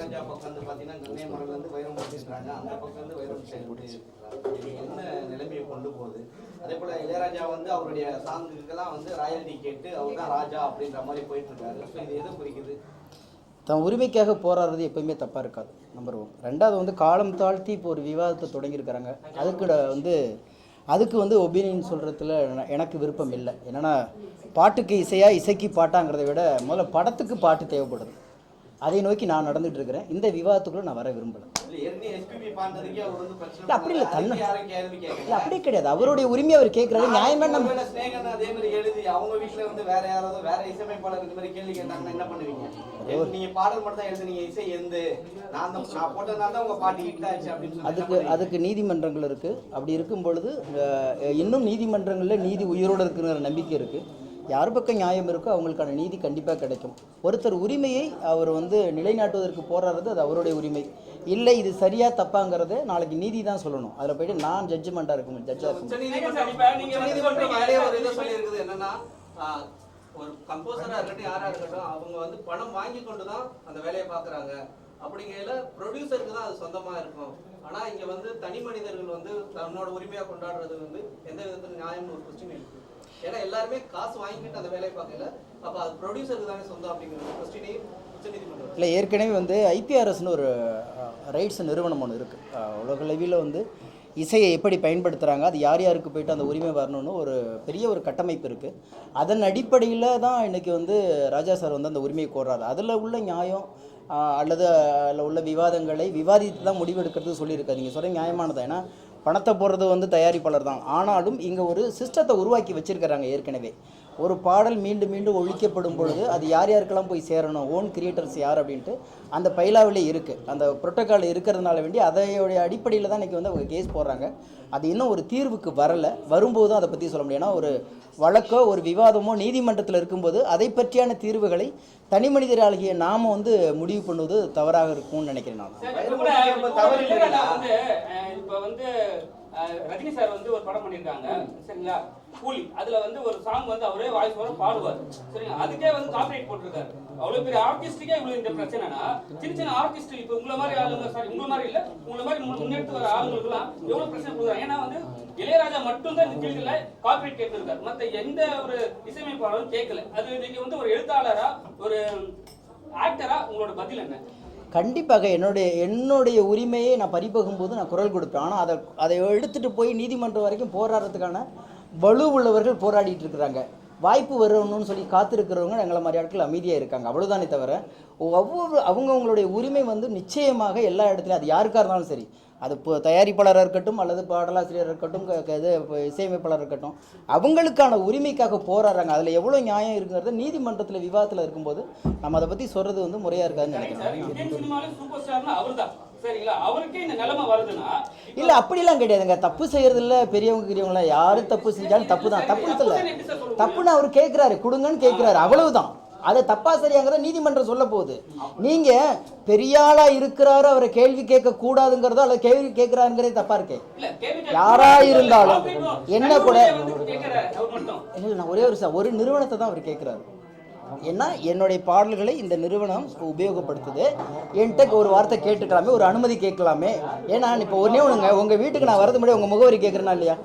இளையராஜா பக்கம் வந்து பார்த்தீங்கன்னா கங்கை மரம்ல இருந்து வைரம் போட்டுருக்காங்க அந்த பக்கம் வந்து வைரம் செயல்பட்டு என்ன நிலைமையை கொண்டு போகுது? அதே போல் இளையராஜா வந்து அவருடைய சாங்குக்கெல்லாம் வந்து ராயல்டி கேட்டு அவர் தான் ராஜா அப்படின்ற மாதிரி போயிட்டு இருக்காரு ஸோ இது எதை குறிக்குது? தன் உரிமைக்காக போராடுறது எப்பயுமே தப்பாக இருக்காது நம்பர் ஒன் ரெண்டாவது வந்து காலம் தாழ்த்தி இப்போ ஒரு விவாதத்தை தொடங்கியிருக்கிறாங்க. அதுக்கு வந்து அதுக்கு வந்து ஒப்பீனியன் சொல்கிறதுல எனக்கு விருப்பம் இல்லை. என்னென்னா பாட்டுக்கு இசையாக இசைக்கு பாட்டாங்கிறத விட முதல்ல படத்துக்கு பாட்டு தேவைப்படுது. அதை நோக்கி நான் நடந்துட்டு இருக்கிறேன் இந்த விவாதத்துக்குள்ள நான் வர விரும்பலை. அப்படி இல்ல. தன்னை- இல்லை அப்படி கிடையாது. அவருடைய உரிமையை அவர் கேட்குறாரு. நியாயமான நம்ம ஒருவேளை ஸ்நேகன் அதே மாதிரி எழுதி அவங்க வீட்ல வந்து வேற யாராவது வேற இசையமைப்பாளர் இந்த மாதிரி கேள்வி கேட்டாங்கன்னா என்ன பண்ணுவீங்க? நீங்க பாடல் மட்டும் தான் எழுதுனீங்க? இசை எந்து? நான் நான் போட்டதுனால தான் உங்க பாட்டு ஹிட் ஆச்சு அப்படின்னு சொல்லி என்ன அதுக்கு? அதுக்கு நீதிமன்றங்கள் இருக்குது அப்படி இருக்கும் பொழுது இன்னும் நீதிமன்றங்களில் நீதி உயிரோடு இருக்குங்கிற நம்பிக்கை இருக்குது யார் பக்கம் நியாயம் இருக்கோ அவங்களுக்கான நீதி கண்டிப்பாக கிடைக்கும். ஒருத்தர் உரிமையை அவர் வந்து நிலைநாட்டுவதற்கு போராடுறது அது அவருடைய உரிமை. இல்லை இது சரியா தப்பாங்கிறத நாளைக்கு நீதி தான் சொல்லணும். அதில் போயிட்டு நான் ஜட்ஜ்மெண்ட்டாக இருக்கும் ஜட்ஜாக இருக்கும். என்னன்னா ஆஹ், ஒரு கம்போசரா இருக்கட்டும் யாரா இருக்கட்டும் அவங்க வந்து பணம் வாங்கி கொண்டு தான் அந்த வேலையை பாக்குறாங்க அப்படிங்கையில ப்ரொடியூசருக்கு தான் அது சொந்தமா இருக்கும். ஆனா இங்க வந்து தனி மனிதர்கள் வந்து தன்னோட உரிமையா கொண்டாடுறது வந்து எந்த விதத்துல நியாயம்னு ஒரு கொஸ்டின் இருக்கு ஏன்னா எல்லாருமே காசு வாங்கிட்டு அந்த வேலையை பார்க்கல. அப்ப அது ப்ரொடியூசருக்கு தானே சொந்தம் அப்படிங்கிற இல்லை ஏற்கனவே வந்து ஐபிஆர்எஸ்னு ஒரு ரைட்ஸ் நிறுவனம் ஒன்று இருக்குது உலகளவில் வந்து இசையை எப்படி பயன்படுத்துகிறாங்க அது யார் யாருக்கு போயிட்டு அந்த உரிமை வரணும்னு ஒரு பெரிய ஒரு கட்டமைப்பு இருக்குது அதன் அடிப்படையில் தான் இன்றைக்கி வந்து ராஜா சார் வந்து அந்த உரிமையை கோர்றாரு. அதில் உள்ள நியாயம் அல்லது அதில் உள்ள விவாதங்களை விவாதித்து தான் முடிவெடுக்கிறது சொல்லியிருக்காரு. நீங்கள் சொல்கிற நியாயமானது? ஏன்னா பணத்தை போடுறது வந்து தயாரிப்பாளர் தான். ஆனாலும் இங்கே ஒரு சிஸ்டத்தை உருவாக்கி வச்சிருக்கிறாங்க ஏற்கனவே. ஒரு பாடல் மீண்டும் மீண்டும் ஒழிக்கப்படும் பொழுது அது யார் யாருக்கெல்லாம் போய் சேரணும்? ஓன் கிரியேட்டர்ஸ் யார் அப்படின்ட்டு அந்த பைலாவிலே இருக்குது அந்த புரோட்டோக்கால் இருக்கிறதுனால வேண்டி அதையோடைய அடிப்படையில் தான் இன்றைக்கி வந்து அவங்க கேஸ் போடுறாங்க. அது இன்னும் ஒரு தீர்வுக்கு வரலை. வரும்போதும் அதை பற்றி சொல்ல முடியும். ஏன்னா ஒரு வழக்கோ ஒரு விவாதமோ நீதிமன்றத்தில் இருக்கும்போது அதை பற்றியான தீர்வுகளை தனி மனிதராகிய நாம வந்து முடிவு பண்ணுவது தவறாக இருக்கும்னு நினைக்கிறேன் நான். இப்போ வந்து அஹ், ரஜினி சார் வந்து ஒரு படம் பண்ணியிருக்காங்க சரிங்களா? கூலி. அதுல வந்து ஒரு சாங் வந்து அவரே வாய்ஸ் வர பாடுவார் சரிங்களா? அதுக்கே வந்து காப்பிரைட் போட்டிருக்காரு. அவ்வளவு பெரிய ஆர்டிஸ்டுக்கே இவ்வளவு இந்த பிரச்சனைனா சின்ன சின்ன ஆர்டிஸ்ட் இப்ப உங்களை மாதிரி ஆளுங்க சாரி உங்களை மாதிரி இல்ல உங்களை மாதிரி முன்னெடுத்து வர ஆளுங்களுக்கு எல்லாம் எவ்வளவு பிரச்சனை கொடுக்குறாங்க? ஏன்னா வந்து இளையராஜா மட்டும் தான் இந்த ஃபீல்டுல காப்பிரைட் கேட்டிருக்காரு. மத்த எந்த ஒரு இசையமைப்பாளரும் கேட்கல. அது நீங்க வந்து ஒரு எழுத்தாளரா ஒரு ஆக்டரா உங்களோட பதில் என்ன? கண்டிப்பாக என்னுடைய என்னுடைய உரிமையை நான் பறிபோகும்போது நான் குரல் கொடுப்பேன். ஆனால் அதை அதை எடுத்துகிட்டு போய் நீதிமன்றம் வரைக்கும் போராடுறதுக்கான வலு உள்ளவர்கள் போராடிட்டு இருக்கிறாங்க. வாய்ப்பு வரணும்னு சொல்லி காத்திருக்கிறவங்க எங்களை மாதிரி ஆட்கள் அமைதியாக இருக்காங்க. அவ்வளோதானே தவிர ஒவ்வொரு அவங்கவுங்களுடைய உரிமை வந்து நிச்சயமாக எல்லா இடத்துலையும் அது யாருக்காக இருந்தாலும் சரி அது இப்போ தயாரிப்பாளராக இருக்கட்டும் அல்லது பாடலாசிரியராக இருக்கட்டும் இது இப்போ இசையமைப்பாளராக இருக்கட்டும் அவங்களுக்கான உரிமைக்காக போராடுறாங்க. அதில் எவ்வளோ நியாயம் இருக்குங்கிறது நீதிமன்றத்தில் விவாதத்தில் இருக்கும்போது நம்ம அதை பற்றி சொல்கிறது வந்து முறையாக இருக்காதுன்னு நினைக்கிறேன். இல்ல அப்படிலாம் கிடையாதுங்க. தப்பு செய்யறதுல பெரியவங்க பெரியவங்கள யாரு தப்பு செஞ்சாலும் தப்பு தான் தப்பு இல்ல தப்புன்னு அவர் கேட்குறாரு கொடுங்கன்னு கேட்குறாரு அவ்வளவுதான். அதை தப்பா சரியாங்கிறத நீதிமன்றம் சொல்ல போகுது. நீங்க பெரிய ஆளா இருக்கிறாரு அவரை கேள்வி கேட்க கூடாதுங்கிறதோ அல்ல கேள்வி கேட்கிறாருங்கிறதே தப்பா இருக்கே. யாரா இருந்தாலும் என்ன கூட- இல்லை நான் ஒரே ஒரு ஒரு நிறுவனத்தை தான் அவர் கேட்குறாரு. ஏன்னா என்னுடைய பாடல்களை இந்த நிறுவனம் உபயோகப்படுத்துது. என்கிட்ட ஒரு வார்த்தை கேட்டுக்கலாமே ஒரு அனுமதி கேட்கலாமே. ஏன்னா இப்போ ஒன்றே ஒன்றுங்க உங்கள் வீட்டுக்கு நான் வரது முன்னாடி உங்கள் முகவரி கேட்குறேனா இல்லையா?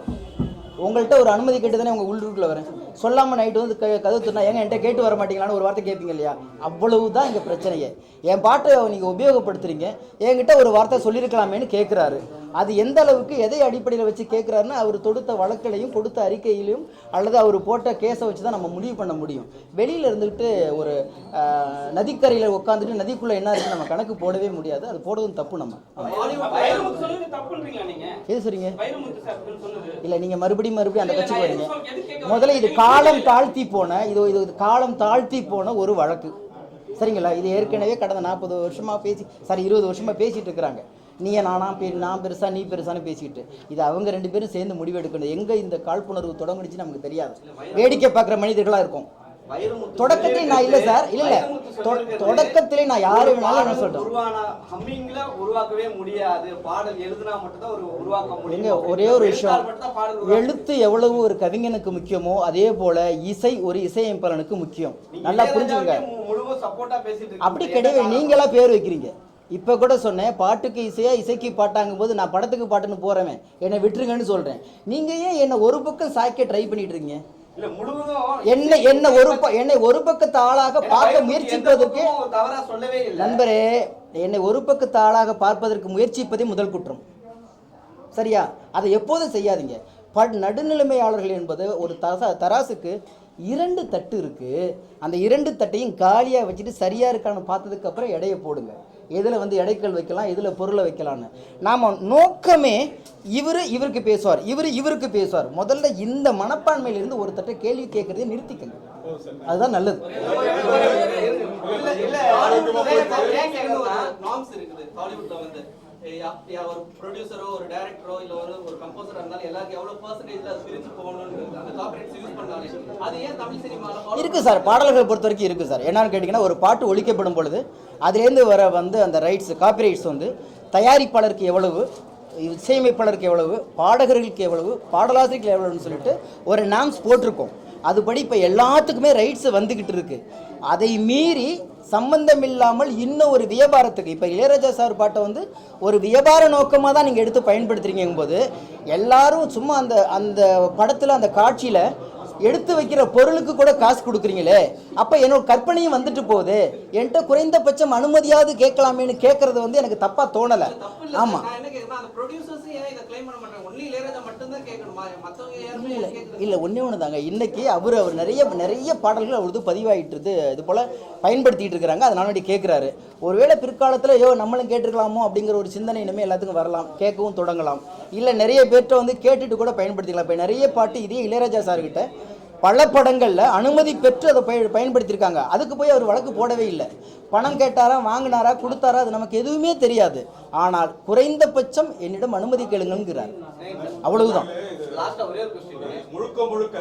உங்கள்கிட்ட ஒரு அனுமதி கேட்டு தானே உங்கள் உள்ளுக்குள்ளே வரேன். சொல்லாமல் நைட்டு வந்து க கதவு திறனா ஏங்க என்கிட்ட கேட்டு வர மாட்டீங்களான்னு ஒரு வார்த்தை கேட்பீங்க இல்லையா? அவ்வளவு தான் இங்கே பிரச்சனையே. என் பாட்டை நீங்கள் உபயோகப்படுத்துறீங்க. என்கிட்ட ஒரு வார்த்தை சொல்லியிருக்கலாமேன்னு கேட்குறாரு அது எந்த அளவுக்கு எதை அடிப்படையில் வச்சு கேட்குறாருன்னு அவர் தொடுத்த வழக்கிலையும் கொடுத்த அறிக்கையிலையும் அல்லது அவர் போட்ட கேஸை வச்சு தான் நம்ம முடிவு பண்ண முடியும். வெளியில் இருந்துக்கிட்டு ஒரு நதிக்கரையில் உட்காந்துட்டு நதிக்குள்ளே என்ன இருக்குன்னு நம்ம கணக்கு போடவே முடியாது. அது போடுறதும் தப்பு நம்ம. எது சொன்னது இல்லை நீங்கள் மறுபடியும் மறுபடியும் அந்த கட்சிக்கு வரீங்க முதல்ல இது? காலம் தாழ்த்தி போன இது இது காலம் தாழ்த்தி போன ஒரு வழக்கு. சரிங்களா? இது ஏற்கனவே கடந்த நாற்பது வருஷமா பேசி சாரி இருபது வருஷமா பேசிட்டு இருக்கிறாங்க. நீ நானா பெ நான் பெருசா நீ பெருசான்னு பேசிக்கிட்டு. இது அவங்க ரெண்டு பேரும் சேர்ந்து முடிவெடுக்கணும். எங்க இந்த காழ்ப்புணர்வு தொடங்குனுச்சு நமக்கு தெரியாது. வேடிக்கை பார்க்குற மனிதர்களா இருக்கும். தொடக்கத்தில் நான் இல்ல சார் இல்ல. இல்ல தொடக்கத்திலே நான் யாரு வேணாலும் என்ன சொல்றேன். உருவான ஹம்மிங்ல உருவாக்கவே முடியாது. பாடல் எழுதுனா மட்டும் தான் ஒரு உருவாக்க முடியும். ஒரே ஒரு விஷயம் எழுத்து எவ்வளவு ஒரு கவிஞனுக்கு முக்கியமோ அதே போல இசை ஒரு இசையமைப்பாளனுக்கு முக்கியம். நீங்க நல்லா புரிஞ்சுங்க. அப்படி கிடையாது? நீங்களா பேர் வைக்கிறீங்க. இப்போ கூட சொன்னேன் பாட்டுக்கு இசையா இசைக்கு பாட்டாங்கும் போது நான் படத்துக்கு பாட்டுன்னு போகிறவன் என்னை விட்டுருங்கன்னு சொல்கிறேன் நீங்கள் ஏன் என்னை ஒரு பக்கம் சாய்க்க ட்ரை பண்ணிட்டு இருக்கீங்க? என்னை என்ன ஒரு ப- என்னை ஒரு பக்கத்து ஆளாக பார்க்க முயற்சிப்பதற்கு நண்பரே என்னை ஒரு பக்கத்து ஆளாக பார்ப்பதற்கு முயற்சிப்பதே முதல் குற்றம். சரியா? அதை எப்போதும் செய்யாதீங்க. பட் நடுநிலைமையாளர்கள் என்பது ஒரு தரசா தராசுக்கு இரண்டு தட்டு இருக்கு. அந்த இரண்டு தட்டையும் காலியாக வச்சுட்டு சரியா இருக்கான்னு பார்த்ததுக்கு அப்புறம் எடையை போடுங்க. எதில் வந்து எடைக்கல் வைக்கலாம் எதில் பொருளை வைக்கலான்னு நாம் நோக்கமே இவர் இவருக்கு பேசுவார் இவர் இவருக்கு பேசுவார். முதல்ல இந்த மனப்பான்மையிலிருந்து ஒரு தட்டை கேள்வி கேட்குறதே நிறுத்திக்கங்க. அதுதான் நல்லது. இல்லை இருக்குது. ஒரு ப்ரொடியூசரோ ஒரு டைரக்டரோ இல்ல ஒரு ஒரு கம்போசரா இருந்தாலும் எல்லாருக்கும் எவ்வளவு பர்சன்டேஜ்ல அது பிரிச்சு போகணும்னு அந்த காப்பரேட்ஸ் யூஸ் பண்ணாலே. அது ஏன் தமிழ் சினிமால இருக்கு சார் பாடல்கள் பொறுத்த வரைக்கும் இருக்கு சார். என்னன்னு கேட்டீங்கன்னா ஒரு பாட்டு ஒழிக்கப்படும் பொழுது அதுலேருந்து வர வந்து அந்த ரைட்ஸ் காப்பிரைட்ஸ் வந்து தயாரிப்பாளருக்கு எவ்வளவு இசையமைப்பாளருக்கு எவ்வளவு பாடகர்களுக்கு எவ்வளவு பாடலாசிரியர்களுக்கு எவ்வளவுன்னு சொல்லிட்டு ஒரு நாம்ஸ் போட்டிருக்கோம். அதுபடி இப்போ எல்லாத்துக்குமே ரைட்ஸ் வந்துக்கிட்டு இருக்கு. அதை மீறி சம்பந்தம் இல்லாமல் இன்னும் ஒரு வியாபாரத்துக்கு இப்போ இளையராஜா சார் பாட்டை வந்து ஒரு வியாபார நோக்கமாக தான் நீங்கள் எடுத்து பயன்படுத்துறீங்கும்போது எல்லாரும் சும்மா அந்த அந்த படத்தில் அந்த காட்சியில் எடுத்து வைக்கிற பொருளுக்கு கூட காசு கொடுக்குறீங்களே? அப்போ என்னோட கற்பனையும் வந்துட்டு போகுது. என்கிட்ட குறைந்தபட்சம் அனுமதியாவது கேட்கலாமேன்னு கேட்கறது வந்து எனக்கு தப்பாக தோணலை. ஆமாம் இல்லை. இல்லை ஒன்றே ஒன்று தாங்க இன்னைக்கு அவர் அவர் நிறைய நிறைய பாடல்கள் அவரது பதிவாயிட்டு இது போல் பயன்படுத்திட்டு இருக்கிறாங்க. அதனால வேண்டி கேட்குறாரு. ஒருவேளை பிற்காலத்தில் ஐயோ நம்மளும் கேட்டிருக்கலாமோ அப்படிங்கிற ஒரு சிந்தனை இனிமேல் எல்லாத்துக்கும் வரலாம். கேட்கவும் தொடங்கலாம். இல்லை நிறைய பேர்கிட்ட வந்து கேட்டுட்டு கூட பயன்படுத்திக்கலாம். இப்போ நிறைய பாட்டு இதே இளையராஜா சார்கிட்ட பல படங்களில் அனுமதி பெற்று அதை பய பயன்படுத்தியிருக்காங்க. அதுக்கு போய் அவர் வழக்கு போடவே இல்லை. பணம் கேட்டாரா வாங்கினாரா கொடுத்தாரா அது நமக்கு எதுவுமே தெரியாது. ஆனால் குறைந்தபட்சம் என்னிடம் அனுமதி கேளுங்கிறார் அவ்வளவுதான். முழுக்க முழுக்க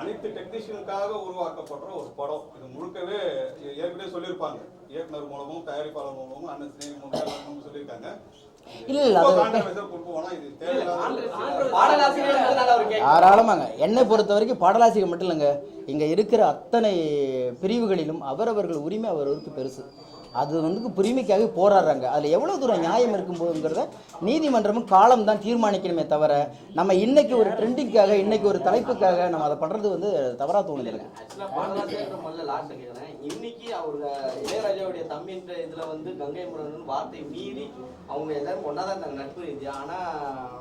அனைத்து டெக்னீஷியனுக்காக உருவாக்கப்படுற ஒரு படம். இது முழுக்கவே ஏற்கனவே சொல்லியிருப்பாங்க. இயக்குனர் மூலமும் தயாரிப்பாளர் மூலமும் அண்ணன் சினேகி சொல்லியிருக்காங்க. இல்லை தாராளமாங்க. என்னை பொறுத்த வரைக்கும் பாடலாசிரியர் மட்டும் இல்லைங்க. இங்கே இருக்கிற அத்தனை பிரிவுகளிலும் அவரவர்கள் உரிமை அவரவருக்கு பெருசு. அது வந்து உரிமைக்காக போராடுறாங்க. அதில் எவ்வளோ தூரம் நியாயம் இருக்கும்போதுங்கிறத நீதிமன்றமும் காலம் தான் தீர்மானிக்கணுமே தவிர நம்ம இன்னைக்கு ஒரு ட்ரெண்டிங்காக இன்னைக்கு ஒரு தலைப்புக்காக நம்ம அதை பண்ணுறது வந்து தவறாக தோணுது எனக்கு. இன்னைக்கு அவர் இளையராஜாவுடைய தம்பின்ற இதில் வந்து கங்கை முரணன் வார்த்தை மீறி அவங்க எல்லாரும் ஒன்னாதான் இருந்தாங்க நட்பு ரீதியாக ஆனால்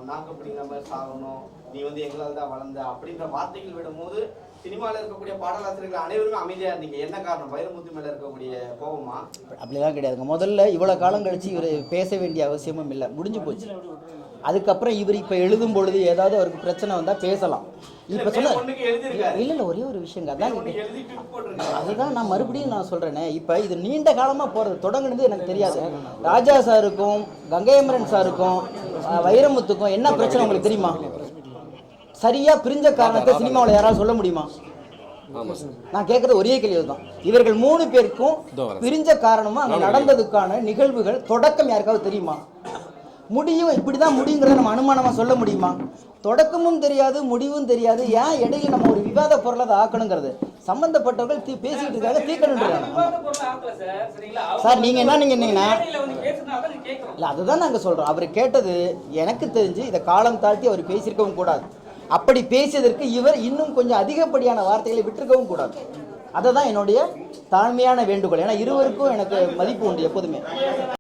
நாங்கள் அப்படிங்கிற நம்ம சாகணும் நீ வந்து எங்களால் தான் வளர்ந்த அப்படின்ற வார்த்தைகள் விடும்போது சினிமால இருக்கக்கூடிய பாடலாசிரியர்கள் அனைவருமே அமைதியா இருந்தீங்க. என்ன காரணம்? வைரமுத்து மேல இருக்கக்கூடிய கோபமா? அப்படிலாம் கிடையாதுங்க. முதல்ல இவ்வளோ காலம் கழிச்சு இவர் பேச வேண்டிய அவசியமும் இல்லை. முடிஞ்சு போச்சு. அதுக்கப்புறம் இவர் இப்போ எழுதும் பொழுது ஏதாவது அவருக்கு பிரச்சனை வந்தால் பேசலாம். இப்போ எழுதியிருக்காரு. இல்லை இல்லை ஒரே ஒரு விஷயங்க. அதான் அதுதான் நான் மறுபடியும் நான் சொல்கிறேனே இப்போ இது நீண்ட காலமாக போகிறது தொடங்குனது எனக்கு தெரியாது. ராஜா சாருக்கும் கங்கையமரன் சாருக்கும் வைரமுத்துக்கும் என்ன பிரச்சனை உங்களுக்கு தெரியுமா? சரியா பிரிஞ்ச காரணத்தை சினிமாவில் யாராவது சொல்ல முடியுமா? நான் கேட்குறது ஒரே கேள்வி தான் இவர்கள் மூணு பேருக்கும் பிரிஞ்ச காரணமா அங்கே நடந்ததுக்கான நிகழ்வுகள் தொடக்கம் யாருக்காவது தெரியுமா? முடியும் இப்படிதான் முடியுங்கிறத நம்ம அனுமானமா சொல்ல முடியுமா? தொடக்கமும் தெரியாது முடிவும் தெரியாது. ஏன் இடையில நம்ம ஒரு விவாத பொருளை அதை ஆக்கணுங்கிறது? சம்பந்தப்பட்டவர்கள் தீ பேசிக்கிட்டு இருக்காங்க ஆக்கல சார் நீங்க என்ன தான் கேட்கறோம். இல்லை அதுதான் நாங்கள் சொல்கிறோம் அவர் கேட்டது எனக்கு தெரிஞ்சு இதை காலம் தாழ்த்தி அவர் பேசியிருக்கவும் கூடாது. அப்படி பேசியதற்கு இவர் இன்னும் கொஞ்சம் அதிகப்படியான வார்த்தைகளை விட்டுருக்கவும் கூடாது. அதை தான் என்னுடைய தாழ்மையான வேண்டுகோள். ஏன்னா இருவருக்கும் எனக்கு மதிப்பு உண்டு எப்போதுமே.